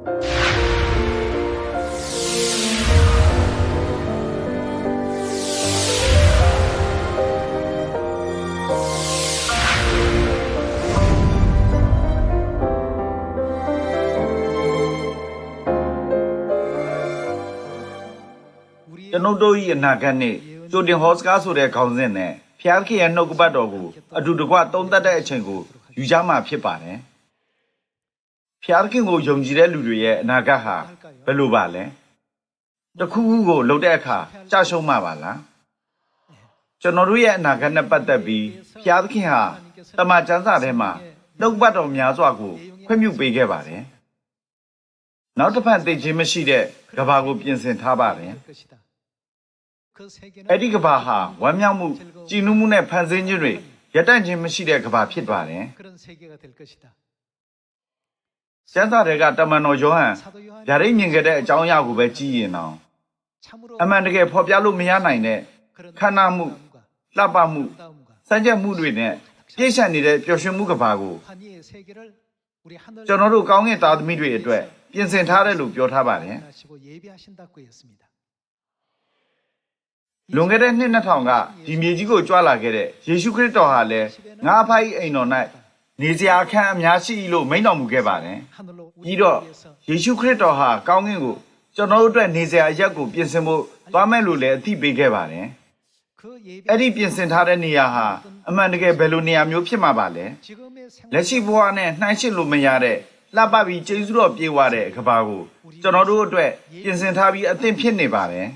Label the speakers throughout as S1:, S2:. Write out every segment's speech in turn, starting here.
S1: ကျွန်ုပ်တို့၏အနာဂတ်နှင့်ကြိုတင်ဟောစကားဆိုတဲ့ခေါင်းစဉ်နဲ့ဖျားခင်ရဲ့နှုတ်ကပတ်တော်ကိုအတူတကွသုံးသပ်တဲ့အချိန်ကိုယူကြမှာဖြစ်ပါတယ်။ ဖျားခင်ကိုယုံကြည်တဲ့လူတွေရဲ့အနာဂတ်ဟာဘယ်လိုပါလဲ။တစ်ခုခုကိုလုပ်တဲ့အခါကြာရှုံးမှာပါလား။ကျွန်တော်တို့ရဲ့အနာဂတ်နဲ့ပတ်သက်ပြီးဖျားခင်ဟာတမန်ကျမ်းစာထဲမှာနှုတ်ကပတ်တော်များစွာကိုခွင့်ပြုပေးခဲ့ပါတယ်။နောက်တစ်ဖက်သိခြင်းမရှိတဲ့ကဘာကိုပြင်ဆင်ထားပါတယ်။အဲ့ဒီကဘာဟာဝမ်းမြောက်မှုကြည်နူးမှုနဲ့ဖန်ဆင်းခြင်းတွေရတန့်ခြင်းမရှိတဲ့ကဘာဖြစ်ပါတယ် ကျမ်းစာတွေကတမန်တော်ယောဟန်ဗျာဒိတ်မြင်ခဲ့တဲ့အကြောင်းအရာကိုပဲကြည်ရင်
S2: အောင်
S1: အမှန်တကယ်ဖော်ပြလို့မရနိုင်တဲ့ခန္ဓာမှုလှပမှုစံချက်မှုတွေနဲ့ပြည့်စုံနေတဲ့ပျော်ရွှင်မှုကဘာကိုကျွန်တော်တို့ကောင်းကင်သားသမီးတွေအတွက်ပြင်ဆင်ထားတယ်လို့ပြောထားပါတယ်လွန်ခဲ့တဲ့နှစ်2000ကဒီမြေကြီးကိုကြွလာခဲ့တဲ့ယေရှုခရစ်တော်ဟာလည်းငါးဖိုက်အိမ်တော်၌ နေစရာခန့်အများရှိလို့မိန့်တော်မူခဲ့ပါတယ်ပြီးတော့ယေရှုခရစ်တော်ဟာကောင်းကင်ကိုကျွန်တော်တို့အတွက်နေစရာအရက်ကိုပြင်ဆင်ဖို့သွားမယ်လို့လည်းအသိပေးခဲ့ပါတယ်အဲ့ဒီပြင်ဆင်ထားတဲ့နေရာဟာအမှန်တကယ်ဘယ်လိုနေရာမျိုးဖြစ်မှာပါလဲလက်ရှိဘဝနဲ့နှိုင်းယှဉ်လို့မရတဲ့လှပပြီးကျေးဇူးတော်ပြေဝတဲ့ကဘာကိုကျွန်တော်တို့အတွက်ပြင်ဆင်ထားပြီးအသင့်ဖြစ်နေပါတယ်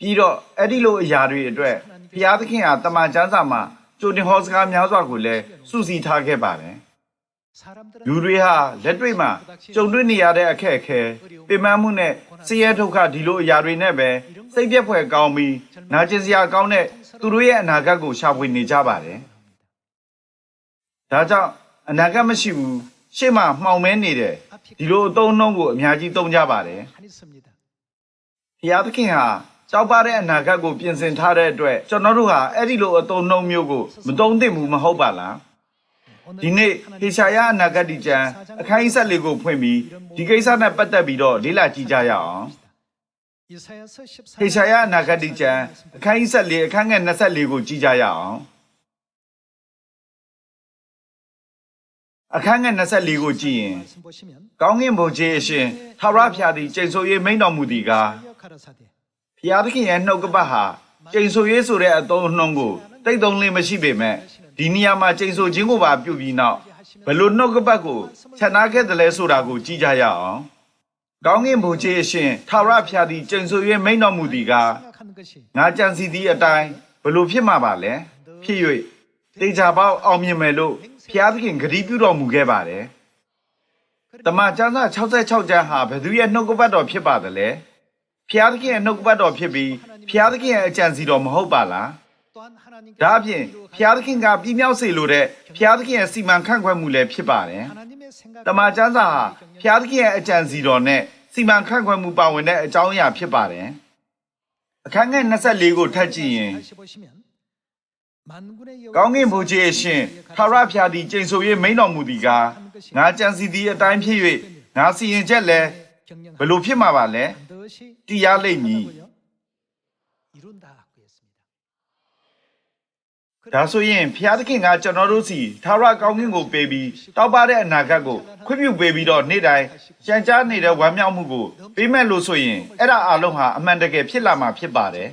S1: ပြီးတော့အဲ့ဒီလိုအရာတွေအတွက်ဘုရားသခင်ဟာတမန်ကျမ်းစာမှာကြိုတင်ဟောစကားများစွာကိုလည်းစုစည်းထားခဲ့ပါတယ် လူတွေဟာလက်တွေ့မှာကြုံတွေ့နေရတဲ့အခက်အခဲပင်ပန်းမှုနဲ့ဆင်းရဲဒုက္ခဒီလိုအရာတွေနဲ့ပဲစိတ်ပြက်ဖွယ်ကောင်းပြီးနာကျင်စရာကောင်းတဲ့သူတို့ရဲ့အနာဂတ်ကိုရှာဖွေနေကြပါတယ်။ဒါကြောင့်အနာဂတ်မရှိဘူးရှေ့မှာမှောင်မဲနေတယ်ဒီလိုအသုံးအနှုန်းကိုအများကြီးသုံးကြပါတယ်။ဘုရားသခင်ဟာကြောက်ပါတဲ့အနာဂတ်ကိုပြင်ဆင်ထားတဲ့အတွက်ကျွန်တော်တို့ဟာအဲ့ဒီလိုအသုံးအနှုန်းမျိုးကိုမသုံးသင့်ဘူးမဟုတ်ပါလား။ ဒီနေ့ဟေရှာယအနာဂတ်ကျမ်းအခန်းကြီး14ကိုဖွင့်ပြီးဒီကိစ္စနဲ့ပတ်သက်ပြီးတော့လေ့လာကြည့်ကြရအောင်ဟေရှာယအနာဂတ်ကျမ်းအခန်းကြီး14အခန်းငယ်24ကိုကြည့်ကြရအောင်အခန်းငယ်24ကိုကြည့်ရင်ကောင်းကင်ဘုရားအရှင်သာရဖျာသည်ကျိန်ဆို၍မိန့်တော်မူသည်ကားဖျားသခင်ရဲ့နှုတ်ကပတ်ဟာကျိန်ဆို၍ဆိုတဲ့အသုံးအနှုန်းကို တိတ်တုံးလင်းမရှိပေမဲ့ဒီနေရာမှာချိန်ဆိုခြင်းကိုပါပြုပြီးနောက်ဘလို့နှုတ်ကပတ်ကိုခြံနာခဲ့တယ်လဲဆိုတာကိုကြည့်ကြရအောင်။ကောင်းကင်ဘုံကြီးအရှင်ထာဝရဖျားသည်ချိန်ဆို၍မိန့်တော်မူသည်ကငါကြံစီသည့်အတိုင်းဘလို့ဖြစ်မှာပါလဲဖြစ်၍တေချာပေါအောင်မြင်မယ်လို့ဖျားသခင်ဂရုပြုတော်မူခဲ့ပါတယ်။တမန်ကျမ်းစာ66ကျမ်းဟာဘယ်သူရဲ့နှုတ်ကပတ်တော်ဖြစ်ပါသလဲ။ဖျားသခင်ရဲ့နှုတ်ကပတ်တော်ဖြစ်ပြီးဖျားသခင်ရဲ့အကြံစီတော်မဟုတ်ပါလား။ ဒါအပြင်ဖျားသခင်ကပြင်းမြောက်စေလိုတဲ့ဖျားသခင်ရဲ့စီမံခန့်ခွဲမှုလည်းဖြစ်ပါတယ်။တမန်ကျမ်းစာဟာဖျားသခင်ရဲ့အကြံစီတော်နဲ့စီမံခန့်ခွဲမှုပါဝင်တဲ့အကြောင်းအရာဖြစ်ပါတယ်။အခန်းငယ်24ကိုထပ်ကြည့်ရင်ကောင်းကင်ဘုရားရှင်ထာဝရဖျားသည်ကြိမ်ဆို၍မိန်တော်မူသည်ကငါကြံစီသည်အတိုင်းဖြစ်၍ငါစီရင်ချက်လ
S2: ည်း
S1: ဘလို့ဖြစ်မှာပါလဲတရားလိမ့်မည် ဒါဆိုရင်ဖျားသခင်ကကျွန်တော်တို့စီသာရကောင်းကင်ကိုပေးပြီးတောက်ပတဲ့အနာဂတ်ကိုခွင့်ပြုပေးပြီးတော့နေ့တိုင်းကြံကြားနေတဲ့ဝမ်းမြောက်မှုကိုပေးမဲ့လို့ဆိုရင်အဲ့ဒါအလုံးဟာအမှန်တကယ်ဖြစ်လာမှာဖြစ်ပါတယ်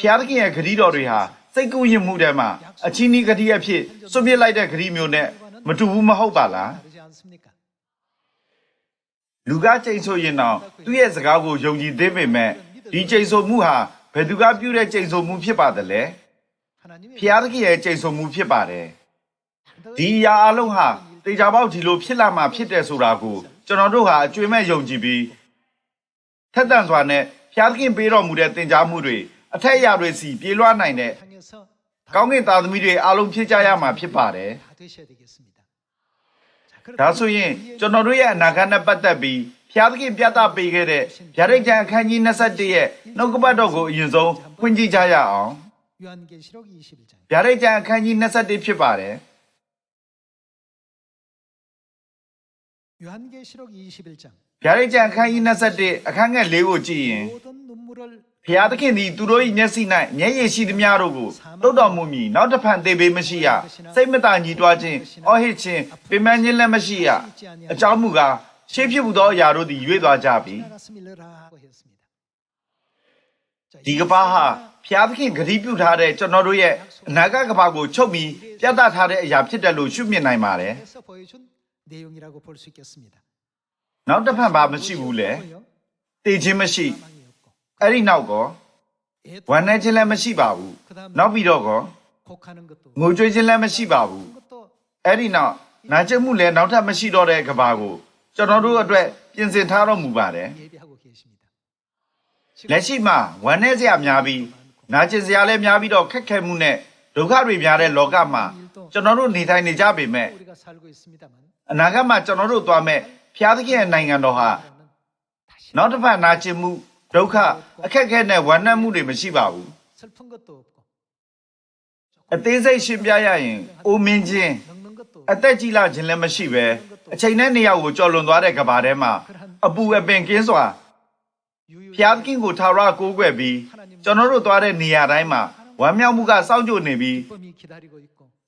S1: ဖျားသခင်ရဲ့ဂရီတော်တွေဟာစိတ်ကူးယဉ်မှုတဲမှာအချင်းဤဂရီအဖြစ်စွန့်ပစ်လိုက်တဲ့ဂရီမျိုးနဲ့မတူဘူးမဟုတ်ပါလားလူကကြိမ်ဆိုရင်တော့သူ့ရဲ့စကားကိုယုံကြည်သေးပေမဲ့ဒီကြိမ်ဆိုမှုဟာ ဘယ်သူကပြုတဲ့ကြိမ်ဆုံမှုဖြစ်ပါသလဲဖျားသခင်ရဲ့ကြိမ်ဆုံမှုဖြစ်ပါတယ်ဒီအရာအလုံးဟာတေချာပေါက်ဒီလိုဖြစ်လာမှာဖြစ်တယ်ဆိုတာကိုကျွန်တော်တို့ဟာအကျွေးမဲ့ယုံကြည်ပြီးထက်သန်စွာနဲ့ဖျားသခင်ပေးတော်မူတဲ့သင်ကြားမှုတွေအထက်အရာတွေစီပြေလွှားနိုင်တဲ့ကောင်းကင်သားသမီးတွေအားလုံးဖြစ်ကြရမှာဖြစ်ပါတယ်ဒါဆိုရင်ကျွန်တော်တို့ရဲ့အနာဂတ်နဲ့ပတ်သက်ပြီး ဖျားသခင်ပြသပေးခဲ့တဲ့ဗျာဒိတ်ကျမ်းအခန်းကြီး21ရဲ့နှုတ်ကပတ်တော်ကိုအရင်ဆုံးဖွင့်ကြည့်ကြရအောင်ဗျာဒိတ်ကျမ်းအခန်းကြီး21ဖြစ်ပါတယ်ဗျာဒိတ်ကျမ်းအခန်းကြီး21အခန်းငယ်၄ကိုကြည့်ရင်ဖျားသခင်သည်သူတို့၏မျက်စိ၌မျက်ရည်ရှိသမျှတို့ကိုတုတ်တော်မူမည်နောက်တစ်ဖန်သေးပေမရှိရစိတ်မသာညှိတွားခြင်းအော်ဟစ်ခြင်းပင်ပန်းခြင်းလည်းမရှိရအကြောင်းမူကား ရှေးဖြစ်မှုသောအရာတို့သည်ရွေ့သွားကြပြီဒီကဘာဟာဖျားသခင်ဂတိပြုထားတဲ့ကျွန်တော်တို့ရဲ့အနာဂတ်ကဘာကိုချုပ်ပြီးပြသထားတဲ့အရာဖြစ်တယ်လို့ရှုမြင်နိုင်ပါတယ်နောက်တစ်ဖက်ဘာမရှိဘူးလဲတေခြင်းမရှိအဲ့ဒီနောက်ကောဝမ်းနည်းခြင်းလည်းမရှိပါဘူးနောက်ပြီးတော့ကောငိုကြွေးခြင်းလည်းမရှိပါဘူးအဲ့ဒီနောက်နာကျင်မှုလည်းနောက်ထပ်မရှိတော့တဲ့ကဘာကို ကျွန်တော်တို့အတွက်ပြင်ဆင်ထားတော်မူပါတယ်လက်ရှိမှာဝမ်းနည်းစရာများပြီးနာကျင်စရာလည်းများပြီးတော့ခက်ခဲမှုနဲ့ဒုက္ခတွေများတဲ့လောကမှာကျွန်တော်တို့နေထိုင်နေကြပေမဲ့အနာဂတ်မှာကျွန်တော်တို့သွားမဲ့ဖျားသခင်ရဲ့နိုင်ငံတော်ဟာနောက်တစ်ဖက်နာကျင်မှုဒုက္ခအခက်အခဲနဲ့ဝမ်းနည်းမှုတွေမရှိပါဘူးအသေးစိတ်ရှင်းပြရရင်အိုမင်းချင်းအသက်ကြီးလာခြင်းလည်းမရှိပဲ အချိန်နဲ့နေရာကိုကြော်လွန်သွားတဲ့ကဘာထဲမှာအပူအပင်ကင်းစွာဖျားကင်းကိုထာဝရကိုးကွယ်ပြီးကျွန်တော်တို့သွားတဲ့နေရာတိုင်းမှာဝမ်းမြောက်မှုကစောင့်ကြိုနေပြီး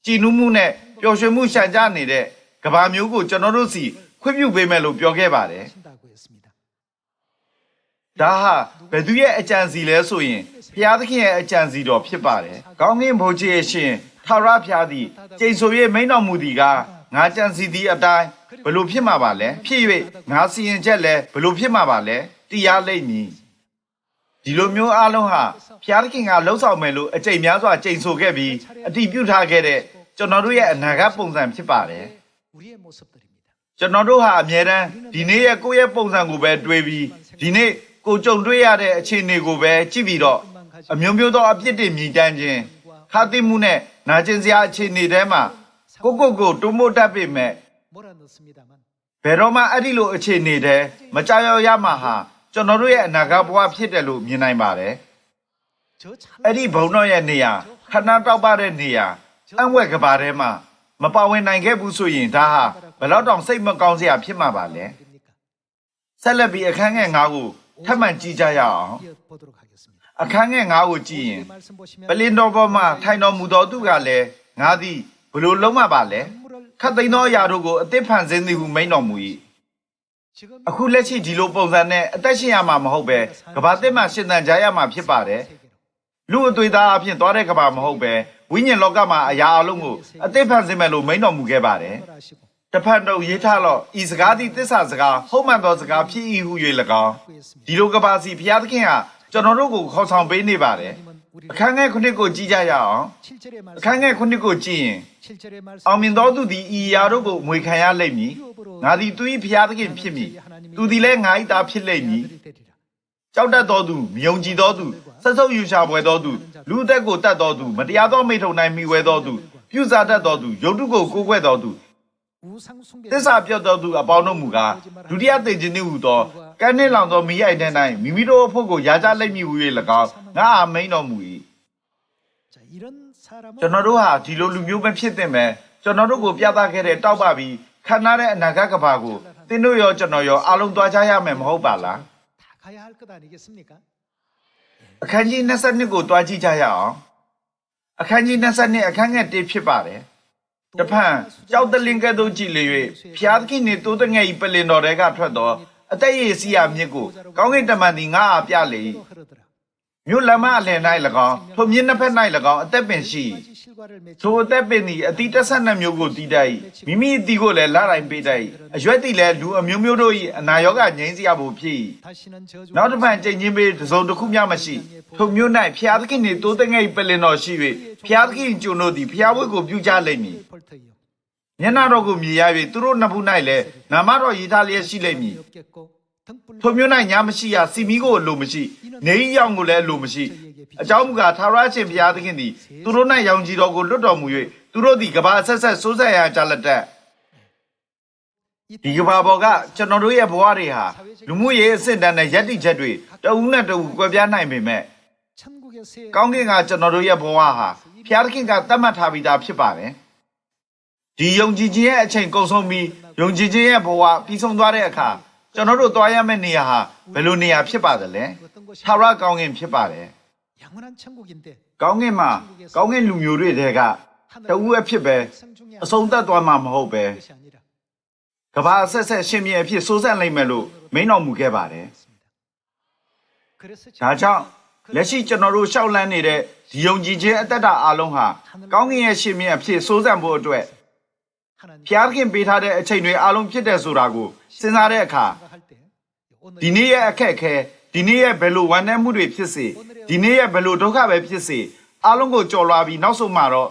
S1: ကြည်နူးမှုနဲ့ပျော်ရွှင်မှုရှံကြနေတဲ့ကဘာမျိုးကိုကျွန်တော်တို့စီခွင့်ပြုပေးမယ်လို့ပြောခဲ့ပါတယ်ဒါဟာဘယ်သူရဲ့အကြံစီလဲဆိုရင်ဖျားသခင်ရဲ့အကြံစီတော်ဖြစ်ပါတယ်။ကောင်းကင်ဘုရားရှင်ထာဝရဖျားသည်ကျိန်ဆို၍မိန့်တော်မူသည်ကငါကြံစီသည့်အတိုင်း ဘလို့ဖြစ်မှာပါလဲဖြစ်၍ငါစီရင်ချက်လဲဘလို့ဖြစ်မှာပါလဲတရားလိမ့်မည်ဒီလိုမျိုးအလုံးဟာဖျားသခင်ကလှုပ်ဆောင်မယ်လို့အကျိန်များစွာကြိန်ဆိုခဲ့ပြီးအတိပြုထားခဲ့တဲ့ကျွန်တော်တို့ရဲ့အနာဂတ်ပုံစံဖြစ်ပါတယ်ကျွန်တော်တို့ဟာအမြဲတမ်းဒီနေ့ရဲ့ကိုယ့်ရဲ့ပုံစံကိုပဲတွေးပြီးဒီနေ့ကိုကြုံတွေ့ရတဲ့အခြေအနေကိုပဲကြည့်ပြီးတော့အမျိုးမျိုးသောအပြစ်တွေမြည်တမ်းခြင်းခါသိမှုနဲ့နာကျင်စရာအခြေအနေတဲမှာကိုကိုကိုတွမို့တတ်ပေမဲ့ ဘယ်တော့မှအဲ့ဒီလိုအခြေအနေတည်းမကြောက်ရွံ့ရမှာဟာကျွန်တော်တို့ရဲ့အနာဂတ်ဘဝဖြစ်တယ်လို့မြင်နိုင်ပါတယ်။အဲ့ဒီဘုံတော့ရဲ့နေရာခဏတောက်ပတဲ့နေရာအံ့ဝက်ကဘာထဲမှာမပါဝင်နိုင်ခဲ့ဘူးဆိုရင်ဒါဟာဘလောက်တောင်စိတ်မကောင်းစရာဖြစ်မှာပါလဲ။ဆက်လက်ပြီးအခန်းငယ်၅ကိုထပ်မံကြည့်ကြရအောင်။အခန်းငယ်၅ကိုကြည့်ရင်ပလင်တော်ပေါ်မှာထိုင်တော်မူသောသူကလည်းငါသည်ဘလို့လုံးမပါလဲ။ ခတ်သိမ်းသောအရာတို့ကိုအသစ်ဖန်ဆင်းသည်ဟုမိန့်တော်မူ၏အခုလက်ရှိဒီလိုပုံစံနဲ့အသက်ရှင်ရမှာမဟုတ်ပဲကဘာသစ်မှာရှင်သန်ကြရမှာဖြစ်ပါတယ်လူအသွေးသားအဖြစ်သွားတဲ့ကဘာမဟုတ်ပဲဝိညာဉ်လောကမှာအရာအလုံးကိုအသစ်ဖန်ဆင်းမယ်လို့မိန့်တော်မူခဲ့ပါတယ်တဖန်တော့ရေးထားတော့ဤစကားသည်တစ္ဆာစကားဟုတ်မှန်သောစကားဖြစ်၏ဟု၍၎င်းဒီလိုကဘာစီဘုရားသခင်ဟာကျွန်တော်တို့ကိုခေါ်ဆောင်ပေးနေပါတယ် အခန်းငယ်ခုနှစ်ကိုကြည့်ကြရအောင်အခန်းငယ်ခုနှစ်ကိုကြည့်ရင်အောင်မြင်သောသူသည်ဤရာတို့ကိုမွေခံရလိမ့်မည်ငါသည်သူ၏ဖျားသခင်ဖြစ်မည်သူသည်လည်းငါ၏သားဖြစ်လိမ့်မည်ကြောက်တတ်သောသူမယုံကြည်သောသူဆက်ဆုပ်ယူရှာပွဲသောသူလူအသက်ကိုတတ်သောသူမတရားသောမိထုံနိုင်မိဝဲသောသူပြုစားတတ်သောသူယုတ်တုကိုကိုးကွယ်သောသူ သစ္စာပြောက်တော်သူအပေါင်းတို့မူကားဒုတိယသေခြင်းနှင့်ဟူသောကန်းနှင့်လောင်သောမိရိုက်တဲ့တိုင်းမိမိတို့အဖို့ကိုယာကြလိုက်မည်ဟူ၍၎င်းငါအာမိန်တော်မူ၏ကျွန်တော်တို့ဟာဒီလိုလူမျိုးပဲဖြစ်တဲ့မယ်ကျွန်တော်တို့ကိုပြသခဲ့တဲ့တောက်ပပြီးခန္ဓာတဲ့အနာဂတ်ကဘာကိုသင်တို့ရောကျွန်တော်ရောအားလုံးသွားကြရမယ်မဟုတ်ပါလားအခန်းကြီး22ကိုတွားကြည့်ကြရအောင်အခန်းကြီး22အခန်းငယ်1ဖြစ်ပါတယ် တဖန်ကြောက်တလင်းကဲ့သို့ကြည်လျ၍ဖျားသခင်နှင့်တိုးတငယ်ဤပလင်တော်တဲကထွက်သောအသက်ရည်စီရမြစ်ကိုကောင်းကင်တမန်သည်ငါအားပြလေ၏ မြို့လမ်းမအလယ်၌၎င်းထိုမြင်းနှစ်ဖက်၌၎င်းအသက်ပင်ရှိထိုအသက်ပင်သည်အတိတဆတ်နှမျိုးကိုတီးတတ်၏မိမိအတီကိုလည်းလတိုင်းပေးတတ်၏အရွက်သည်လည်းလူအမျိုးမျိုးတို့၏အနာရောဂါငြိမ်းစရာဖို့ဖြစ်၏နောက်တစ်ဖန်ကြင်ချင်းပေးတစုံတစ်ခုမျှမရှိထိုမြို့၌ဖျားသခင်နှင့်တိုးတငယ်ပလင်တော်ရှိ၍ဖျားသခင်ကျုံတို့သည်ဖျားဝတ်ကိုပြုကြလိမ့်မည်မျက်နာတော်ကိုမြည်ရ၍သူတို့နှစ်ဖူး၌လည်းနာမတော်ရည်သားလျက်ရှိလိမ့်မည် ။ထိုမျိုး၌ညာမရှိရစီမီကိုအလိုမရှိနေရောင်ကိုလည်းအလိုမရှိအကြောင်းမူကားသာရရှင်ဘုရားသခင်သည်သူတို့၌ရောင်ကြီးတော်ကိုလွတ်တော်မူ၍သူတို့သည်ကဘာဆက်ဆက်စိုးဆက်ရာကြလက်တက်ဒီကဘာပေါ်ကကျွန်တော်တို့ရဲ့ဘဝတွေဟာလူမှုရေးအဆင့်တန်းနဲ့ယက်တိချက်တွေတဦးနဲ့တဦးကွဲပြားနိုင်ပေမဲ့ကောင်းကင်ကကျွန်တော်တို့ရဲ့ဘဝဟာဘုရားသခင်ကသတ်မှတ်ထားပြီးသားဖြစ်ပါတယ်ဒီယုံကြည်ခြင်းရဲ့အချိန်ကုန်ဆုံးပြီးယုံကြည်ခြင်းရဲ့ဘဝပြီးဆုံးသွားတဲ့အခါ ကျွန်တော်တို့သွားရမယ့်နေရာဟာဘယ်လိုနေရာဖြစ်ပါသလဲထာဝရကောင်းကင်ဖြစ်ပါတယ်ကောင်းကင်မှာကောင်းကင်လူမျိုးတွေတဲကတဦးအဖြစ်ပဲအဆုံးသတ်သွားမှာမဟုတ်ပဲကဘာဆက်ဆက်ရှင်မြေအဖြစ်စိုးစက်နိုင်မယ်လို့မိန်တော်မူခဲ့ပါတယ်ဒါကြောင့်လက်ရှိကျွန်တော်တို့ရှောက်လန်းနေတဲ့ဒီယုံကြည်ခြင်းအသက်တာအလုံးဟာကောင်းကင်ရဲ့ရှင်မြေအဖြစ်စိုးစံဖို့အတွက်
S2: ဘု
S1: ရားခင်ပေးထားတဲ့အချိန်တွေအလုံးဖြစ်တဲ့ဆိုတာကိုစဉ်းစားတဲ့အခါ ဒီနေ့ရဲ့အခက်အခဲဒီနေ့ရဲ့ဘယ်လိုဝမ်းနည်းမှုတွေဖြစ်စေဒီနေ့ရဲ့ဘယ်လိုဒုက္ခပဲဖြစ်စေအားလုံးကိုကြော်လွှာပြီးနောက်ဆုံးမှာတော့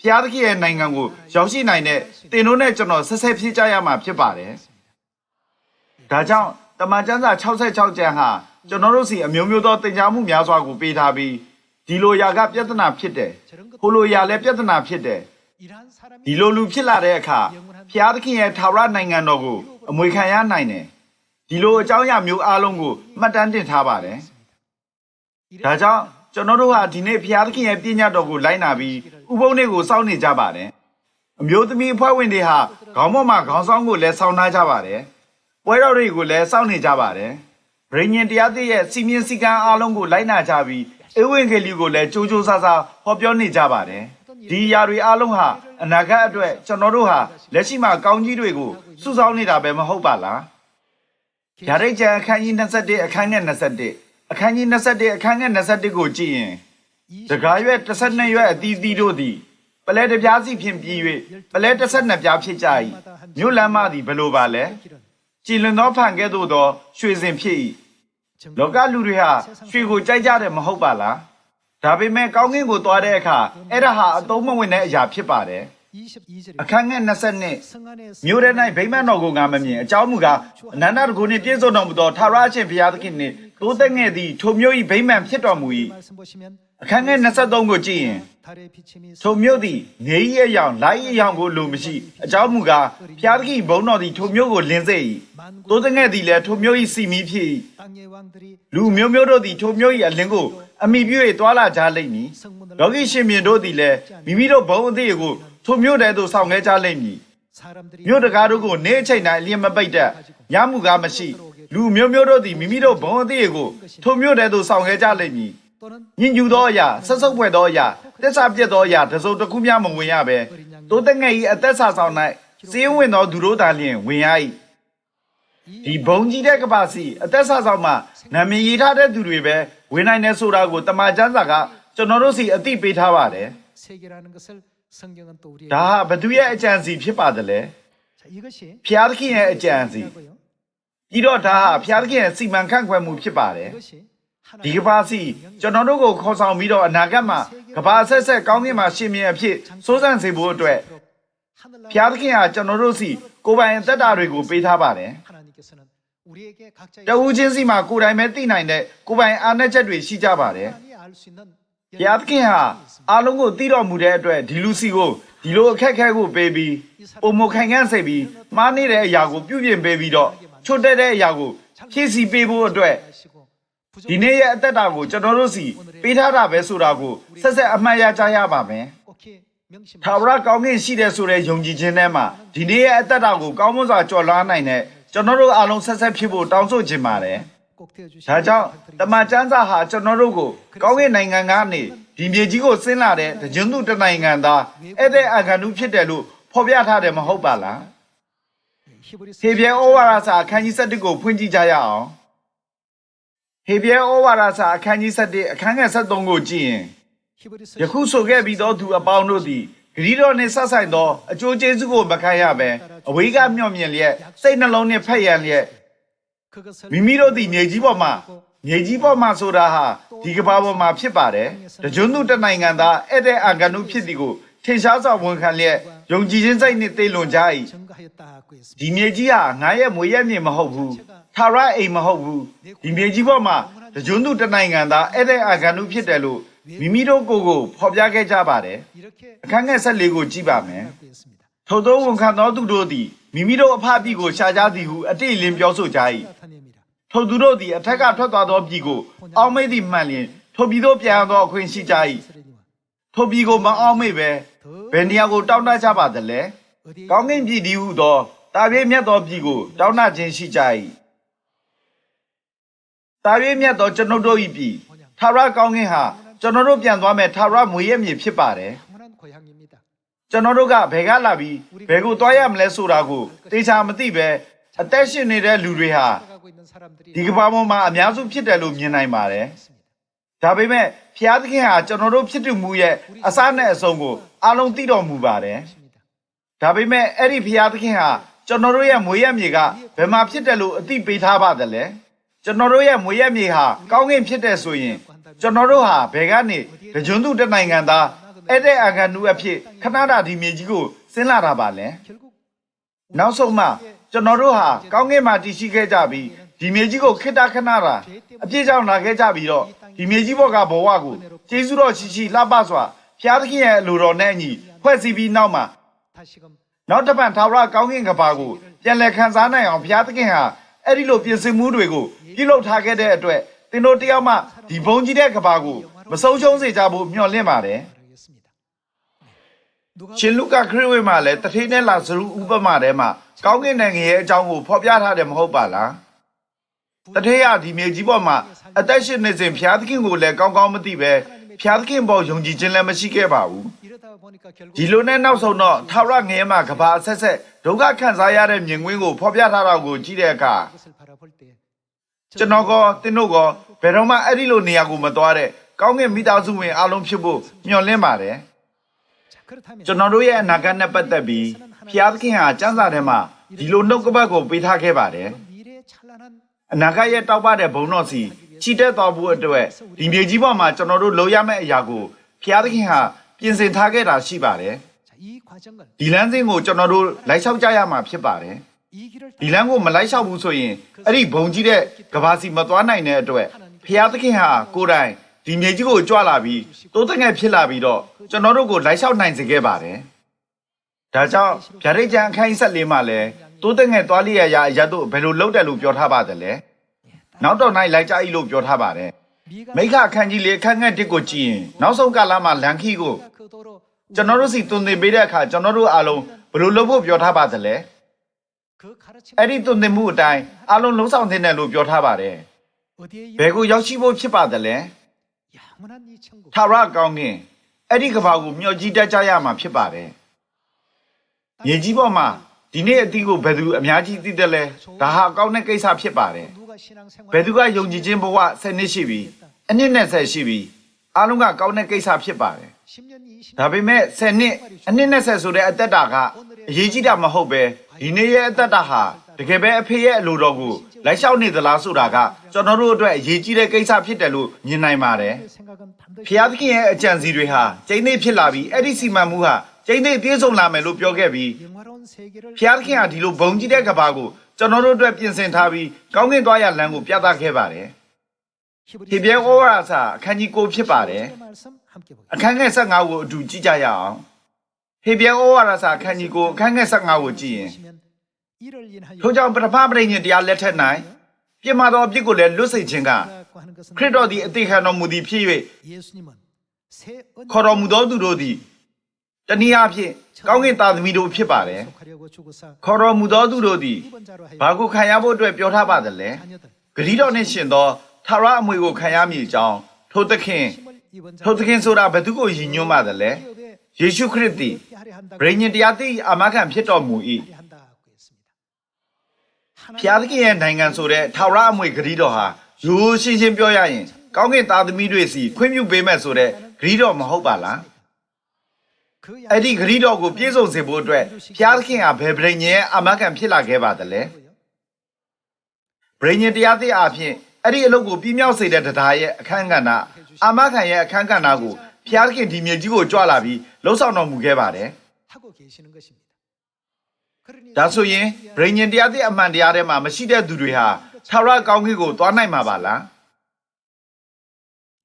S2: ဘု
S1: ရားသခင်ရဲ့နိုင်ငံကိုရောက်ရှိနိုင်တဲ့တင်တို့နဲ့ကျွန်တော်ဆက်ဆက်ဖြည့်ကြရမှာဖြစ်ပါတယ်။ဒါကြောင့်တမန်ကျမ်းစာ66ကျမ်းဟာကျွန်တော်တို့စီအမျိုးမျိုးသောတင် जा မှုများစွာကိုပေးထားပြီးဒီလိုຢာကပြဿနာဖြစ်တယ်။ဟိုလိုຢာလည်းပြဿနာဖြစ်တယ်။ဒီလိုလူဖြစ်လာတဲ့အခါဘုရားသခင်ရဲ့ထာဝရနိုင်ငံတော်ကိုအမွေခံရနိုင်တယ်။ ဒီလိုအကြောင်းအရာမျိုးအလုံးကိုမှတ်တမ်းတင်ထားပါတယ်။ဒါကြောင့်ကျွန်တော်တို့ဟာဒီနေ့ဘုရားသခင်ရဲ့ပြည့်ညတ်တော်ကိုလိုက်နာပြီးဥပုံတွေကိုစောင့်နေကြပါတယ်။အမျိုးသမီးအဖွဲ့ဝင်တွေဟာခေါင်းပေါ်မှာခေါင်းဆောင်ကိုလည်းစောင့်ထားကြပါတယ်။ပွဲတော်တွေကိုလည်းစောင့်နေကြပါတယ်။ဗြိညင်တရားသစ်ရဲ့စီမင်းစည်းကမ်းအလုံးကိုလိုက်နာကြပြီးဧဝံဂေလိကိုလည်းကြိုးကြိုးဆာဆာဟောပြောနေကြပါတယ်။ဒီຢာတွေအလုံးဟာအနာဂတ်အတွက်ကျွန်တော်တို့ဟာလက်ရှိမှာကောင်းကြီးတွေကိုစုဆောင်းနေတာပဲမဟုတ်ပါလား။ ရာရိတ်ကျန်အခန်းကြီး21အခန်းငယ်21အခန်းကြီး21အခန်းငယ်21ကိုကြည့်ရင်တကားရွက်12ရွက်အသီးသီးတို့သည်ပလဲတပြားစီဖြင့်ပြီး၍ပလဲ12ပြားဖြစ်ကြ၏မြို့လမ်းမသည်ဘလိုပါလဲကြည်လွန်သောဖန်ကဲ့သို့သောရွှေစင်ဖြစ်၏လောကလူတွေဟာရွှေကိုကြိုက်ကြတယ်မဟုတ်ပါလားဒါပေမဲ့ကောင်းကင်ကိုသွားတဲ့အခါအဲ့ဒါဟာအတုံးမဝင်တဲ့အရာဖြစ်ပါတယ်။ အခန်းငယ်22မြို့ထဲ၌ဗိမာန်တော်ကိုငါမမြင်အကြောင်းမူကားအနန္တတကုနှင့်ပြည့်စုံတော်မူသောထာဝရအရှင်ဘုရားသခင်နှင့်တိုးသက်ငယ်သည့်ထိုမြို့၏ဗိမာန်ဖြစ်တော်မူ၏အခန်းငယ်23ကိုကြည့်ရင်ထိုမြို့သည်နေ၏အယောင်လိုက်၏အယောင်ကိုလိုမရှိအကြောင်းမူကားဘုရားသခင်ဘုန်းတော်သည်ထိုမြို့ကိုလင်းစေ၏တိုးသက်ငယ်သည်လည်းထိုမြို့၏စီမီဖြစ်၏လူမျိုးမျိုးတို့သည်ထိုမြို့၏အလင်းကိုအမိပြု၍သွာလာကြလိမ့်မည်လောကီရှင်မြင်တို့သည်လည်းမိမိတို့ဘုံအသည့်ကို ထိုမြို့တဲသို့ဆောင်ခဲ့ကြလိမ့်မည်မြို့တကားတို့ကိုနေအချိန်တိုင်းအလျင်မပိတ်တတ်ရမှုကားမရှိလူမျိုးမျိုးတို့သည်မိမိတို့ဘုံအသေးကိုထိုမြို့တဲသို့ဆောင်ခဲ့ကြလိမ့်မည်ညင်ညူသောအရာဆက်ဆုပ်ဖွယ်သောအရာတစ္ဆာပြက်သောအရာတစုံတစ်ခုမျှမဝင်ရဘဲတိုးတက်ငယ်၏အသက်ဆာဆောင်၌စေဝင်သောသူတို့သာလျှင်ဝင်ရ၏ဒီဘုံကြီးတဲ့ကပါစီအသက်ဆာဆောင်မှာနာမည်ရေးထားတဲ့သူတွေပဲဝင်နိုင်တယ်ဆိုတာကိုတမန်ကျမ်းစာကကျွန်တော်တို့စီအသိပေးထားပါတယ်
S2: 성경은 또 우리에게
S1: ဒါဟာဘသူရဲ့အကြံစီဖြစ်ပါသလဲ
S2: 자, 이것이
S1: ဖျားသခင်ရဲ့အကြံစီ
S2: 고요
S1: ပြီးတော့ဒါဟာဘုရားသခင်ရဲ့စီမံခန့်ခွဲမှုဖြစ်ပါတယ်
S2: 이것이
S1: ဒီကဘာစီကျွန်တော်တို့ကိုခေါ်ဆောင်ပြီးတော့အနာဂတ်မှာကဘာဆက်ဆက်ကောင်းကင်မှာရှင်မြင်အဖြစ်စိုးစံစေဖို့အတွက်ဘုရားသခင်ဟာကျွန်တော်တို့စီကိုယ်ပိုင်အသက်တာတွေကိုပေးထားပါတယ်
S2: 하나님께서는 우리에게 각자
S1: တဦးချင်းစီမှာကိုယ်တိုင်ပဲသိနိုင်တဲ့ကိုယ်ပိုင်အားနည်းချက်တွေရှိကြပါတယ်
S2: 하나님이 알수 있는
S1: ဘုရားသခင်ဟာအားလုံးကိုသိတော်မူတဲ့အတွက်ဒီလူစီကိုဒီလိုအခက်အခဲကိုပေးပြီးပုံမခိုင်ခံ့စေပြီးမှားနေတဲ့အရာကိုပြုပြင်ပေးပြီးတော့ချွတ်တက်တဲ့အရာကိုဖြည့်ဆည်းပေးဖို့အတွက်ဒီနေ့ရဲ့အသက်တာကိုကျွန်တော်တို့စီပေးထားတာပဲဆိုတာကိုဆက်ဆက်အမှတ်ရကြရပါမယ်။ထာဝရကောင်းကင်ရှိတယ်ဆိုတဲ့ယုံကြည်ခြင်းနဲ့မှဒီနေ့ရဲ့အသက်တာကိုကောင်းမွန်စွာကျော်လွှားနိုင်တဲ့ကျွန်တော်တို့အားလုံးဆက်ဆက်ဖြစ်ဖို့တောင်းဆိုချင်ပါတယ်။ ဒါကြောင့်တမန်ကျမ်းစာဟာကျွန်တော်တို့ကိုကောင်းကင်နိုင်ငံကနေဒီမြေကြီးကိုဆင်းလာတဲ့တကြွသူတနိုင်ငံသားဧည့်သည်အာဂန္တုဖြစ်တယ်လို့ဖော်ပြထားတယ်မဟုတ်ပါလားဟေဘရဲဩဝါဒစာအခန်းကြီး7ကိုဖွင့်ကြည့်ကြရအောင်ဟေဘရဲဩဝါဒစာအခန်းကြီး7အခန်းငယ်73ကိုကြည့်ရင်ယခုဆိုခဲ့ပြီးသောသူအပေါင်းတို့သည်ဂရီတော်နှင့်ဆက်ဆိုင်သောအကျိုးကျေးဇူးကိုမခံရဘဲအဝေးကမျှော်မြင်လျက်စိတ်နှလုံးနှင့်ဖက်ရန်လျက် မိမိတို့သည်မြေကြီးပေါ်မှာမြေကြီးပေါ်မှာဆိုတာဟာဒီကဘာပေါ်မှာဖြစ်ပါတယ်တကြွန်းသူတနိုင်ငံသားဧည့်သည်အာဂန်နုဖြစ်သည်ကိုထင်ရှားစွာဝန်ခံလျက်ယုံကြည်ခြင်းစိတ်နှင့်သိလွန်ကြ၏ဒီမြေကြီးဟာငါရဲ့မွေရဲ့မြေမဟုတ်ဘူးသာရအိမ်မဟုတ်ဘူးဒီမြေကြီးပေါ်မှာတကြွန်းသူတနိုင်ငံသားဧည့်သည်အာဂန်နုဖြစ်တယ်လို့မိမိတို့ကိုယ်ကိုဖော်ပြခဲ့ကြပါတယ်အခန်းငယ်14ကိုကြည့်ပါမယ်ထို့သောဝန်ခံသောသူတို့သည်မိမိတို့အဖအပြစ်ကိုရှာကြသည်ဟုအတိအလင်းပြောဆိုကြ၏ ထိုသူတို့သည်အထက်ကထွက်သွားသောပြည်ကိုအောက်မေ့သည့်မှန်လျင်ထိုပြည်သို့ပြန်သောအခွင့်ရှိကြ၏ထိုပြည်ကိုမအောက်မေ့ပဲဘယ်နေရာကိုတောင်းတကြပါသလဲကောင်းကင်ပြည်သည်ဟုသောတာပြည့်မြတ်သောပြည်ကိုတောင်းတခြင်းရှိကြ၏တာပြည့်မြတ်သောကျွန်ုပ်တို့၏ပြည်သာရကောင်းကင်ဟာကျွန်တော်တို့ပြန်သွားမယ်သာရမွေရဲ့မြေဖြစ်ပါတယ်ကျွန်တော်တို့ကဘယ်ကလာပြီးဘယ်ကိုသွားရမလဲဆိုတာကိုတေချာမသိပဲအသက်ရှင်နေတဲ့လူတွေဟာ ဒီကမ္ဘာပေါ်မှာအများစုဖြစ်တယ်လို့မြင်နိုင်ပါတယ်။ဒါပေမဲ့ဖျားသခင်ဟာကျွန်တော်တို့ဖြစ်တူမှုရဲ့အစနဲ့အဆုံးကိုအလုံးသိတော်မူပါတယ်။ဒါပေမဲ့အဲ့ဒီဖျားသခင်ဟာကျွန်တော်တို့ရဲ့မွေရမြေကဘယ်မှာဖြစ်တယ်လို့အသိပေးထားပါသလဲ။ကျွန်တော်တို့ရဲ့မွေရမြေဟာကောင်းကင်ဖြစ်တဲ့ဆိုရင်ကျွန်တော်တို့ဟာဘယ်ကနေဒဂျွန်းသူတနိုင်ငံသားအဲ့တဲ့အကန်နူအဖြစ်ခဏတာဒီမြေကြီးကိုဆင်းလာတာပါလဲ။နောက်ဆုံးမှကျွန်တော်တို့ဟာကောင်းကင်မှာတည်ရှိခဲ့ကြပြီး ဒီမြေကြီးကိုခိတခဏတာအပြည့်ကြောင့်လာခဲ့ကြပြီးတော့ဒီမြေကြီးဘောကဘဝကိုကျေးဇူးတော်ရှိရှိလှပစွာဖျားသခင်ရဲ့အလိုတော်နဲ့အညီဖွဲ့စည်းပြီးနောက်မှာနောက်တစ်ပတ်သာဝရကောင်းကင်ကဘာကိုပြန်လည်ခံစားနိုင်အောင်ဖျားသခင်ဟာအဲ့ဒီလိုပြင်ဆင်မှုတွေကိုပြုလုပ်ထားခဲ့တဲ့အတွက်သင်တို့တယောက်မှဒီဘုံကြီးတဲ့ကဘာကိုမဆုံးရှုံးစေကြဖို့မျှော်လင့်ပါတယ်ရှင်လုကာခရစ်ဝင်မှာလည်းတထိတ်နဲ့လာဇရုဥပမာထဲမှာကောင်းကင်နိုင်ငံရဲ့အကြောင်းကိုဖော်ပြထားတယ်မဟုတ်ပါလား တထေးရဒီမြေကြီးပေါ်မှာအသက်ရှင်နေစဉ်ဘုရားသခင်ကိုလည်းကောင်းကောင်းမသိပဲဘုရားသခင်ပေါ်ယုံကြည်ခြင်းလည်းမရှိခဲ့ပါဘူးဒီလိုနဲ့နောက်ဆုံးတော့ထာဝရငရဲမှာကဘာဆက်ဆက်ဒုက္ခခံစားရတဲ့မြင်ကွင်းကိုဖော်ပြထားတာကိုကြည့်တဲ့အခါကျွန်တော်ကတင်းတို့ကဘယ်တော့မှအဲ့ဒီလိုနေရာကိုမသွားတဲ့ကောင်းကင်မိသားစုဝင်အားလုံးဖြစ်ဖို့မျှော်လင့်ပါတယ်ကျွန်တော်တို့ရဲ့အနာဂတ်နဲ့ပတ်သက်ပြီးဘုရားသခင်ဟာစံစာထဲမှာဒီလိုနှုတ်ကပတ်ကိုပေးထားခဲ့ပါတယ် အနာဂတ်ရဲ့တောက်ပတဲ့ဘုံတော်စီချီတက်သွားဖို့အတွက်ဒီမြေကြီးပေါ်မှာကျွန်တော်တို့လုပ်ရမယ့်အရာကိုဖျားသခင်ဟာပြင်ဆင်ထားခဲ့တာရှိပါတယ်ဒီလမ်းစဉ်ကိုကျွန်တော်တို့လိုက်လျှောက်ကြရမှာဖြစ်ပါတယ်ဒီလမ်းကိုမလိုက်လျှောက်ဘူးဆိုရင်အဲ့ဒီဘုံကြီးတဲ့ကဘာစီမသွားနိုင်တဲ့အတွက်ဖျားသခင်ဟာကိုယ်တိုင်ဒီမြေကြီးကိုကြွလာပြီးတိုးတငယ်ဖြစ်လာပြီးတော့ကျွန်တော်တို့ကိုလိုက်လျှောက်နိုင်စေခဲ့ပါတယ်ဒါကြောင့်ဗျာဒိတ်ကျမ်းအခန်းကြီး၁၄မှာလည်း တိုးတက်ငယ်သွားလိရရာအရတ်တို့ဘယ်လိုလုပ်တယ်လို့ပြောထားပါသလဲနောက်တော့နိုင်လိုက်ကြဤလို့ပြောထားပါတယ်မိခအခန်းကြီးလေးအခန်းငယ်တစ်ကိုကြည့်ရင်နောက်ဆုံးကာလမှာလန်ခီကိုကျွန်တော်တို့စီတွင်တင်ပေးတဲ့အခါကျွန်တော်တို့အားလုံးဘယ်လိုလုပ်ဖို့ပြောထားပါသလဲအဲ့ဒီတွင်တင်မှုအတိုင်းအားလုံးလုံးဆောင်သင့်တယ်လို့ပြောထားပါတယ်ဘယ်ကိုရောက်ရှိဖို့ဖြစ်ပါသလဲထာဝရကောင်းကင်အဲ့ဒီကဘာကိုမျှော်ကြည့်တတ်ကြရမှာဖြစ်ပါတယ်မြေကြီးပေါ်မှာ ဒီနေ့အသီးကိုဘယ်သူအများကြီးသိတယ်လဲဒါဟာကောင်းတဲ့ကိစ္စဖြစ်ပါတယ်ဘယ်သူကယုံကြည်ခြင်းဘဝဆယ်နှစ်ရှိပြီအနှစ်နဲ့ဆယ်ရှိပြီအားလုံးကကောင်းတဲ့ကိစ္စဖြစ်ပါတယ်ဒါပေမဲ့ဆယ်နှစ်အနှစ်နဲ့ဆယ်ဆိုတဲ့အသက်တာကအရေးကြီးတာမဟုတ်ပဲဒီနေ့ရဲ့အသက်တာဟာတကယ်ပဲအဖေရဲ့အလိုတော်ကိုလိုက်လျှောက်နေသလားဆိုတာကကျွန်တော်တို့အတွက်အရေးကြီးတဲ့ကိစ္စဖြစ်တယ်လို့မြင်နိုင်ပါတယ်ဖျားသခင်ရဲ့အကြံစီတွေဟာကျိန်းသိဖြစ်လာပြီးအဲ့ဒီစီမံမှုဟာကျိန်းသိပြည့်စုံလာမယ်လို့ပြောခဲ့ပြီး ဖျားသခင်ကဒီလိုဘုံကြီးတဲ့ကဘာကိုကျွန်တော်တို့အတွက်ပြင်ဆင်ထားပြီးကောင်းကင်သွားရလမ်းကိုပြသခဲ့ပါတယ်။ဟေဘရဲဩဝါဒစာအခန်းကြီး9ဖြစ်ပါတယ်။အခန်းငယ်15ကိုအတူကြည့်ကြရအောင်။ဟေဘရဲဩဝါဒစာအခန်းကြီး9အခန်းငယ်15ကိုကြည့်ရင်ထို့ကြောင့်ပထမပရိညင်တရားလက်ထက်၌ပြမတော်အပြစ်ကိုလည်းလွတ်စေခြင်းကခရစ်တော်သည်အသေးခံတော်မူသည်ဖြစ်၍ခေါ်တော်မူသောသူတို့သည် တနည်းအားဖြင့်ကောင်းကင်သာသမီတို့ဖြစ်ပါတယ်ခေါ်တော်မူသောသူတို့သည်ဘာကိုခံရဖို့အတွက်ပြောထားပါသလဲဂရီတော်နှင့်ရှင်သောသာရအမွေကိုခံရမည်အကြောင်းထိုသခင်ထိုသခင်ဆိုတာဘယ်သူကိုယဉ်ညွတ်ပါသလဲယေရှုခရစ်သည်ဗြိဉ္ဉ်တရားသိအာမခံဖြစ်တော်မူ၏ဖျားသခင်ရဲ့နိုင်ငံဆိုတဲ့သာရအမွေဂရီတော်ဟာရိုးရှင်းရှင်းပြောရရင် ကောင်းကင်သားသမီးတွေစီခွင့်ပြုပေးမဲ့ဆိုတဲ့ဂရီတော်မဟုတ်ပါလား အဲ့ဒီဂရီတော်ကိုပြည့်စုံစေဖို့အတွက်ဖျားသခင်ကဘယ်ဗြိညင်ရဲ့အာမခံဖြစ်လာခဲ့ပါသလဲဗြိညင်တရားသစ်အားဖြင့်အဲ့ဒီအလုပ်ကိုပြင်းမြောက်စေတဲ့တရားရဲ့အခန်းကဏ္ဍအာမခံရဲ့အခန်းကဏ္ဍကိုဖျားသခင်ဒီမြေကြီးကိုကြွလာပြီးလှုပ်ဆောင်တော်မူခဲ့ပါတယ်ဒါဆိုရင်ဗြိညင်တရားသစ်အမှန်တရားထဲမှာမရှိတဲ့သူတွေဟာသာရကောင်းကင်ကိုသွားနိုင်မှာပါလား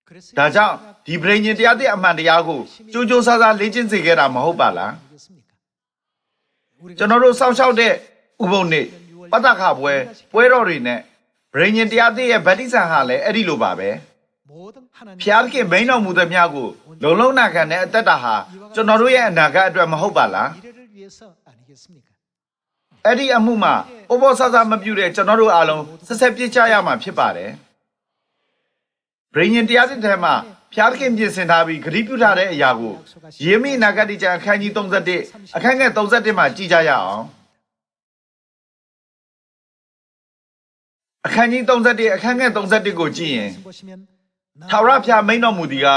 S1: ။ဒါကြောင့်ဒီဗြိဉ္ဉ်တရားတဲ့အမှန်တရားကိုကြိုးကြိုးဆာဆာလေ့ကျင့်စေခဲ့တာမဟုတ်ပါလား။ကျွန်တော်တို့စောင့်ရှောက်တဲ့ဥပုံနေ့ပတ္တခပွဲပွဲတော်တွေနဲ့ဗြိဉ္ဉ်တရားတဲ့ရဲ့ဗတ္တိဇံဟာလည်းအဲ့ဒီလိုပါပဲ။ဖျားသခင်မိန်တော်မူသမျှကိုလုံလုံနာခံတဲ့အတ္တတာဟာကျွန်တော်တို့ရဲ့အနာဂတ်အတွက်မဟုတ်ပါလား။အဲ့ဒီအမှုမှာဩဘောဆာဆာမပြုတဲ့ကျွန်တော်တို့အားလုံးဆက်ဆက်ပြစ်ချရမှာဖြစ်ပါတယ်။ ဗြိဉ္ဉ်တရားစစ်ထဲမှာဖျားသခင်ပြင်ဆင်ထားပြီးဂရုပြုထားတဲ့အရာကိုယေမိနာဂတိကျမ်းအခန်းကြီး31အခန်းငယ်31မှာကြည်ကြရအောင်အခန်းကြီး31အခန်းငယ်31ကိုကြည့်ရင်ထာဝရဘုရားမိန့်တော်မူသည်က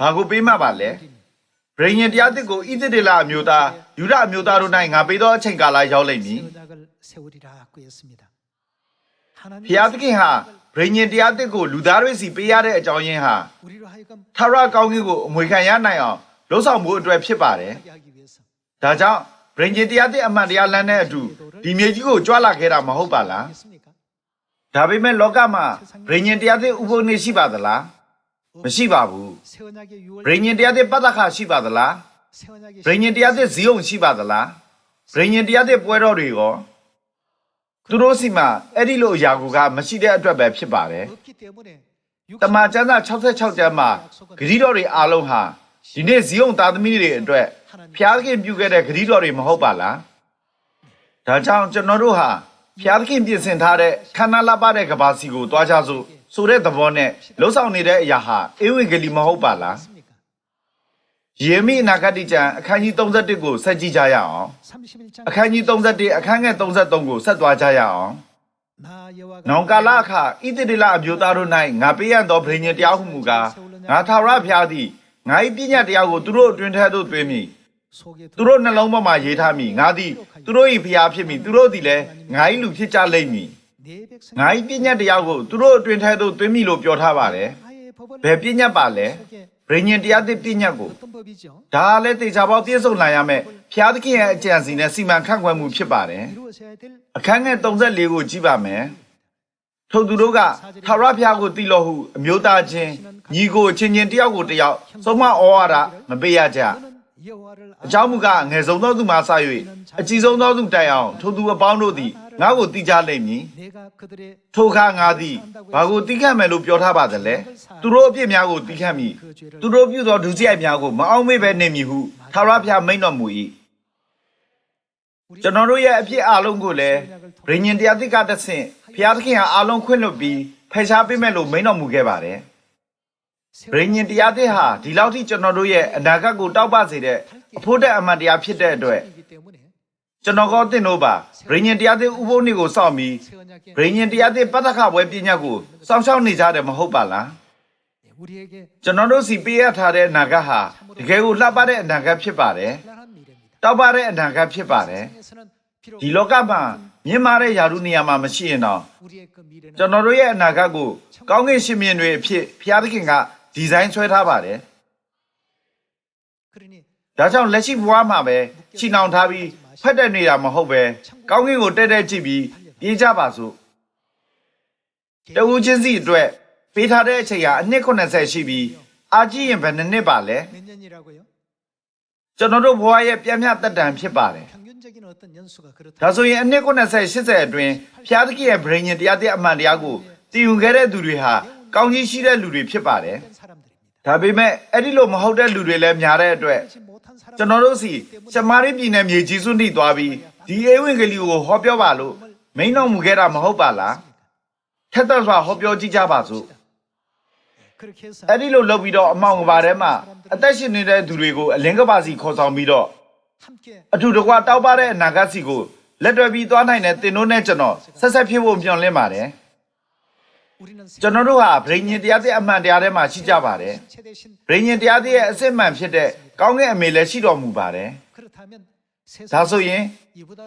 S1: ဘာကိုပေးမှပါလဲဗြိဉ္ဉ်တရားတစ်ကိုဣသရေလအမျိုးသားယူဒအမျိုးသားတို့၌ငါပေးသောအချိန်ကာလရောက်လိမ့်မည်
S2: ဘု
S1: ရားသခင်ဟာ ဗြိဉ္ဉ်တရားတစ်ကိုလူသားတွေစီပေးရတဲ့အကြောင်းရင်းဟာထာဝရကောင်းကင်ကိုအမွေခံရနိုင်အောင်လှုပ်ဆောင်မှုအတွက်ဖြစ်ပါတယ်။ဒါကြောင့်ဗြိဉ္ဉ်တရားတစ်အမှန်တရားလမ်းနဲ့အတူဒီမြေကြီးကိုကြွလာခဲ့တာမဟုတ်ပါလား။ဒါပေမဲ့လောကမှာဗြိဉ္ဉ်တရားတစ်ဥပုသ်နေရှိပါသလား။မရှိပါဘူး။ဗြိဉ္ဉ်တရားတစ်ပတ္တခရှိပါသလား။ဗြိဉ္ဉ်တရားတစ်ဇီယုံရှိပါသလား။ဗြိဉ္ဉ်တရားတစ်ပွဲတော်တွေရော သူတို့စီမှာအဲ့ဒီလိုအရာကိုကမရှိတဲ့အတွက်ပဲဖြစ်ပါတယ်တမန်ကျမ်းစာ66ကျမ်းမှာဂရီးတော်တွေအားလုံးဟာဒီနေ့ဇီးုံသားသမီးတွေအတွက်ဖျားသခင်ပြုခဲ့တဲ့ဂရီးတော်တွေမဟုတ်ပါလားဒါကြောင့်ကျွန်တော်တို့ဟာဖျားသခင်ပြင်ဆင်ထားတဲ့ခန္ဓာလပတဲ့ကဘာစီကိုတွားကြစို့ဆိုတဲ့သဘောနဲ့လှုပ်ဆောင်နေတဲ့အရာဟာအေဝံဂေလိမဟုတ်ပါလား ယေမိအနာဂတိကျမ်းအခန်းကြီး31ကိုဆက်ကြည့်ကြရအောင်အခန်းကြီး31အခန်းငယ်33ကိုဆက်သွားကြရအောင်နောင်ကာလအခဣတိတိလအမျိုးသားတို့၌ငါပေးရသောဗြိညင်တရားဟုမူကားငါထာဝရဘုရားသည်ငါ၏ပညာတရားကိုသူတို့အတွင်ထဲသို့သွင်းမိသူတို့နှလုံးပေါ်မှာရေးထားမိငါသည်သူတို့၏ဘုရားဖြစ်မိသူတို့သည်လည်းငါ၏လူဖြစ်ကြလိမ့်မည်ငါ၏ပညာတရားကိုသူတို့အတွင်ထဲသို့သွင်းမိလို့ပြောထားပါတယ်ဘယ်ပညာပါလဲ ဗြိဉ္ဉ်တရားသစ်ပညာကိုဒါလည်းတေချာပေါက်ပြည့်စုံလာရမယ်ဖျားသခင်ရဲ့အကြံစီနဲ့စီမံခန့်ခွဲမှုဖြစ်ပါတယ်အခန်းငယ်34ကိုကြည့်ပါမယ်ထို့သူတို့ကထာဝရဘုရားကိုတည်လို့ဟုအမျိုးသားချင်းညီကိုချင်းချင်းတယောက်ကိုတယောက်သုံးမဩဝါဒမပေးရကြအကြောင်းမူကားငယ်ဆုံးသောသူမှစ၍အကြီးဆုံးသောသူတိုင်အောင်ထို့သူအပေါင်းတို့သည် ငါ့ကိုတိကြလိမ့်မည်ထိုအခါငါသည်ဘာကိုတိခတ်မယ်လို့ပြောထားပါသလဲသူတို့အပြစ်များကိုတိခတ်မည်သူတို့ပြုသောဒုစရိုက်များကိုမအောင်မေ့ပဲနေမည်ဟုသာရဖျားမိန်တော်မူ၏ကျွန်တော်တို့ရဲ့အပြစ်အလုံးကိုလည်းဗြိဉ္ဉ္တရားတိကတဆင့်ဘုရားသခင်ဟာအလုံးခွင့်လွတ်ပြီးဖယ်ရှားပေးမယ်လို့မိန်တော်မူခဲ့ပါတယ်ဗြိဉ္ဉ္တရားတိဟာဒီလောက်ထိကျွန်တော်တို့ရဲ့အနာဂတ်ကိုတောက်ပစေတဲ့အဖို့တဲ့အမှန်တရားဖြစ်တဲ့အတွက် ကျွန်တော်ကသင်တို့ပါဗြိဉ္ဉ်တရားသစ်ဥပုပ်နေ့ကိုစောင့်ပြီးဗြိဉ္ဉ်တရားသစ်ပတ္တခဝဲပညာကိုစောင့်ရှောက်နေကြတယ်မဟုတ်ပါလားကျွန်တော်တို့စီပေးရထားတဲ့အနာဂတ်ဟာတကယ်ကိုလှပတဲ့အနာဂတ်ဖြစ်ပါတယ်တောက်ပတဲ့အနာဂတ်ဖြစ်ပါတယ်ဒီလောကမှာမြင်မာတဲ့ယာရုနေရာမှာမရှိရင်တော့ကျွန်တော်တို့ရဲ့အနာဂတ်ကိုကောင်းကင်ရှင်မြင်တွေအဖြစ်ဘုရားသခင်ကဒီဇိုင်းဆွဲထားပါတယ်ဒါကြောင့်လက်ရှိဘဝမှာပဲချီနှောင်ထားပြီး ဖက်တက်နေတာမဟုတ်ပဲကောင်းကင်ကိုတက်တက်ကြည့်ပြီးပြေးကြပါစို့တဝူးချင်းစီအတွက်ပေးထားတဲ့အချိန်ကအနှစ်80ရှိပြီးအာကြည့်ရင်ဘယ်နှစ်နှစ်ပါလဲကျွန်တော်တို့ဘဝရဲ့ပြင်းပြတက်တန်ဖြစ်ပါတယ်ဒါဆိုရင်အနှစ်80 80အတွင်းဖျားသခင်ရဲ့ဗြိဉ္ဉ်တရားတဲ့အမှန်တရားကိုတည်ယူခဲ့တဲ့သူတွေဟာကောင်းကြီးရှိတဲ့လူတွေဖြစ်ပါတယ်ဒါပေမဲ့အဲ့ဒီလိုမဟုတ်တဲ့လူတွေလည်းများတဲ့အတွက် ကျွန်တော်တို့စီရှမာရိပြည်နယ်မြေကြီးစွန့်ထိသွားပြီးဒီအေဝင်ကလေးကိုဟောပြောပါလို့မိန်တော်မူခဲ့တာမဟုတ်ပါလားထက်သက်စွာဟောပြောကြည့်ကြပါစို့အဲ့ဒီလိုလုပ်ပြီးတော့အမောင်ကဘာထဲမှာအသက်ရှင်နေတဲ့သူတွေကိုအလင်းကဘာစီခေါ်ဆောင်ပြီးတော့အထူးတကွတောက်ပါတဲ့အနာဂတ်စီကိုလက်တွဲပြီးသွားနိုင်တဲ့တင်တို့နဲ့ကျွန်တော်ဆက်ဆက်ဖြစ်ဖို့မျှော်လင့်ပါတယ်ကျွန်တော်တို့ဟာဗြိဉ္ဉတရားတဲ့အမှန်တရားထဲမှာရှိကြပါတယ်ဗြိဉ္ဉတရားတဲ့အစစ်မှန်ဖြစ်တဲ့ ကောင်းတဲ့အမေလည်းရှိတော်မူပါတယ်ဒါဆိုရင်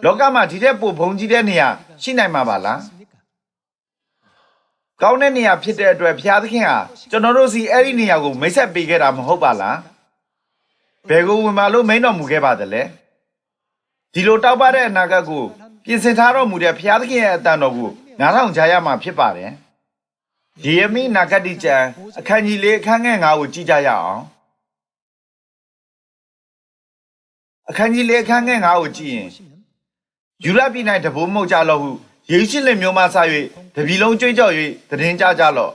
S1: လောကမှာဒီထက်ပိုဘုံကြီးတဲ့နေရာရှိနိုင်မှာပါလားကောင်းတဲ့နေရာဖြစ်တဲ့အတွက်ဘုရားသခင်ဟာကျွန်တော်တို့စီအဲ့ဒီနေရာကိုမိတ်ဆက်ပေးခဲ့တာမဟုတ်ပါလားဘယ်ကိုဝင်ပါလို့မိန်တော်မူခဲ့ပါသလဲဒီလိုတောက်ပတဲ့အနာဂတ်ကိုပြင်ဆင်ထားတော်မူတဲ့ဘုရားသခင်ရဲ့အတန်တော်ကိုငါးထောင်ကြားရမှာဖြစ်ပါတယ်ဒီယမိနာဂတိကျမ်းအခန်းကြီး၄အခန်းငယ်၅ကိုကြည့်ကြရအောင် အခန်းကြီးလေးအခန်းငယ်၅ကိုကြည့်ရင်ယူရပြည်၌တဘိုးမုတ်ကြလော့ဟုယေရှုလက်မျိုးမှဆ၍တပြည်လုံးကြွေးကြော်၍သတင်းကြကြလော့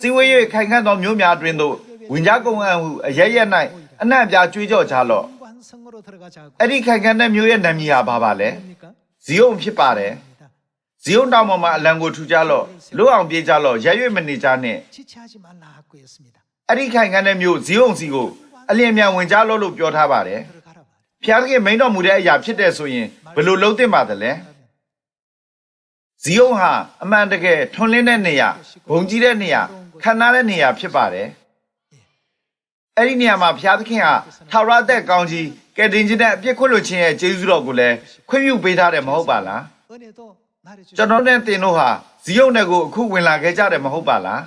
S1: စိဝေ၍ခိုင်ခန့်သောမျိုးများတွင်သို့ဝင်ကြကုန်အံ့ဟုအရရက်၌အနှံ့ပြကြွေးကြော်ကြလော့အဲ့ဒီခိုင်ခန့်တဲ့မျိုးရဲ့နာမည်ဟာဘာပါလဲဇီယုန်ဖြစ်ပါတယ်ဇီယုန်တောင်ပေါ်မှာအလံကိုထူကြလော့လွတ်အောင်ပြေးကြလော့ရက်ရွေ့မနေကြနဲ့အဲ့ဒီခိုင်ခန့်တဲ့မျိုးဇီယုန်စီကိုအလျင်မြန်ဝင်ကြလော့လို့ပြောထားပါတယ် ဖျားသခင်မိန်တော်မူတဲ့အရာဖြစ်တဲ့ဆိုရင်ဘယ်လိုလုံးသင့်ပါသလဲဇီးယုံဟာအမှန်တကယ်ထွန်းလင်းတဲ့နေရာဘုံကြီးတဲ့နေရာခန္ဓာတဲ့နေရာဖြစ်ပါတယ်အဲ့ဒီနေရာမှာဘုရားသခင်ဟာထာဝရသက်ကောင်းကြီးကယ်တင်ခြင်းနဲ့အပြစ်ခွတ်လွှတ်ခြင်းရဲ့ကျေးဇူးတော်ကိုလည်းခွင့်ပြုပေးထားတယ်မဟုတ်ပါလား ကျွန်တော်နဲ့တင်တို့ဟာဇီးယုံနဲ့ကိုအခုဝင်လာခဲ့ကြတယ်မဟုတ်ပါလား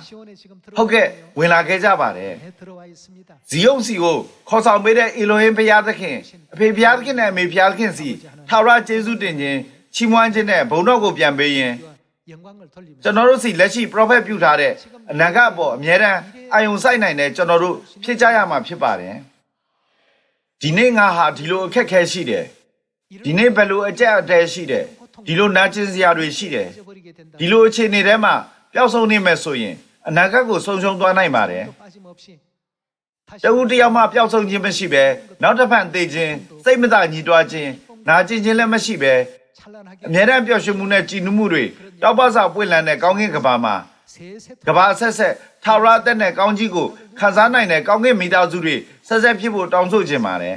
S1: ဟုတ်ကဲ့ဝင်လာခဲ့ကြပါတယ်ဇီးယုံစီကိုခေါ်ဆောင်ပေးတဲ့အီလိုဟင်ဘုရားသခင်အဖေဘုရားသခင်နဲ့အမေဘုရားသခင်စီထာဝရကျေးဇူးတင်ခြင်းချီးမွမ်းခြင်းနဲ့ဘုံတော်ကိုပြန်ပေးရင်ကျွန်တော်တို့စီလက်ရှိ prophet ပြုထားတဲ့အနာဂတ်ပေါ်အမြဲတမ်းအာယုံစိုက်နိုင်တဲ့ကျွန်တော်တို့ဖြစ်ကြရမှာဖြစ်ပါတယ်ဒီနေ့ငါဟာဒီလိုအခက်အခဲရှိတယ်ဒီနေ့ဘယ်လိုအကြက်အတဲရှိတယ် ဒီလိုနာကျင်စရာတွေရှိတယ်ဒီလိုအခြေအနေထဲမှာပျောက်ဆုံးနေမယ်ဆိုရင်အနာဂတ်ကိုဆုံးရှုံးသွားနိုင်ပါတယ်တဦးတယောက်မှပျောက်ဆုံးခြင်းမရှိပဲနောက်တစ်ဖန်သေခြင်းစိတ်မသာညှိတွားခြင်းနာကျင်ခြင်းလည်းမရှိ
S2: ပဲ
S1: အမြဲတမ်းပျော်ရွှင်မှုနဲ့ကြည်နူးမှုတွေတောက်ပစပွင့်လန်းတဲ့ကောင်းကင်ကဘာမှာကဘာဆက်ဆက်ထာဝရအသက်နဲ့ကောင်းကြီးကိုခံစားနိုင်တဲ့ကောင်းကင်မိသားစုတွေဆက်ဆက်ဖြစ်ဖို့တောင်းဆိုခြင်းပါတယ်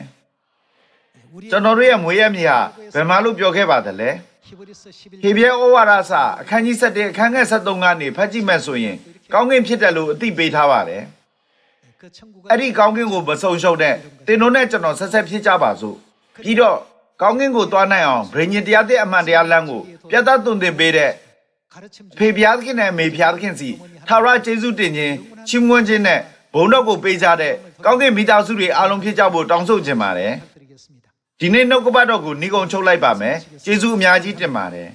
S1: ကျွန်တော်တို့ရဲ့မွေးရမြေဟာဘယ်မှာလို့ပြောခဲ့ပါသလဲ ဟေဘရဲဩဝါဒစာအခန်းကြီး7အခန်းငယ်73ကနေဖတ်ကြည့်မယ်ဆိုရင်ကောင်းကင်ဖြစ်တယ်လို့အသိပေးထားပါတယ်အဲ့ဒီကောင်းကင်ကိုမဆုံရှုံနဲ့တင်တို့နဲ့ကျွန်တော်ဆက်ဆက်ဖြစ်ကြပါစို့ပြီးတော့ကောင်းကင်ကိုသွားနိုင်အောင်ဗြိဉ္ဉ်တရားတဲ့အမှန်တရားလမ်းကိုပြတ်သားသွန်သင်ပေးတဲ့ဖေဖျားသခင်နဲ့မေဖျားသခင်စီသာရကျေးဇူးတင်ခြင်းချီးမွမ်းခြင်းနဲ့ဘုံတော်ကိုပေးကြတဲ့ကောင်းကင်မိသားစုတွေအားလုံးဖြစ်ကြဖို့တောင်းဆိုချင်ပါတယ် ဒီနေ့နှုတ်ကပတ်တော်ကိုဏိကုံချုပ်လိုက်ပါမယ်ကျေးဇူးအများကြီးတင်ပါတယ်